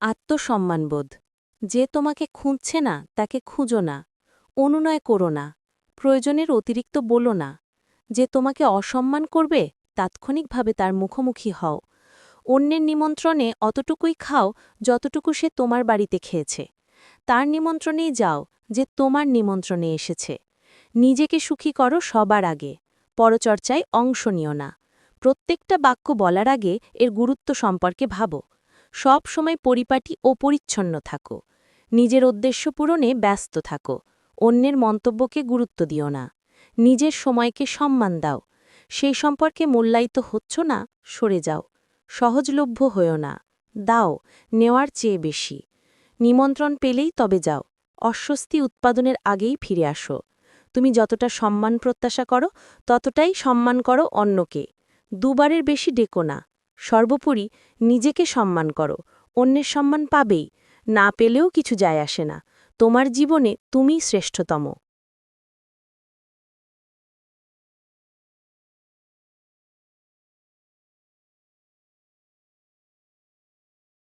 আত্মসম্মানবোধ। যে তোমাকে খুঁজছে না, তাকে খুঁজো না। অনুনয় করো না। প্রয়োজনের অতিরিক্ত বলো না। যে তোমাকে অসম্মান করবে, তাৎক্ষণিকভাবে তার মুখোমুখি হও। অন্যের নিমন্ত্রণে অতটুকুই খাও যতটুকু সে তোমার বাড়িতে খেয়েছে। তার নিমন্ত্রণেই যাও যে তোমার নিমন্ত্রণে এসেছে। নিজেকে সুখী করো সবার আগে। পরচর্চায় অংশ নিও না। প্রত্যেকটা বাক্য বলার আগে এর গুরুত্ব সম্পর্কে ভাবো। সব সময় পরিপাটি ও পরিচ্ছন্ন থাকো। নিজের উদ্দেশ্য পূরণে ব্যস্ত থাকো। অন্যের মন্তব্যকে গুরুত্ব দিও না। নিজের সময়কে সম্মান দাও। সেই সম্পর্কে মূল্যায়িত হচ্ছ না, সরে যাও। সহজলভ্য হয়েও না। দাও, নেওয়ার চেয়ে বেশি। নিমন্ত্রণ পেলেই তবে যাও। অস্বস্তি উৎপাদনের আগেই ফিরে আসো। তুমি যতটা সম্মান প্রত্যাশা করো, ততটাই সম্মান করো অন্যকে। দুবারের বেশি ডেকো না। সর্বোপরি নিজেকে সম্মান করো, অন্যের সম্মান পাবেই, না পেলেও কিছু যায় আসে না। তোমার জীবনে তুমি শ্রেষ্ঠতম।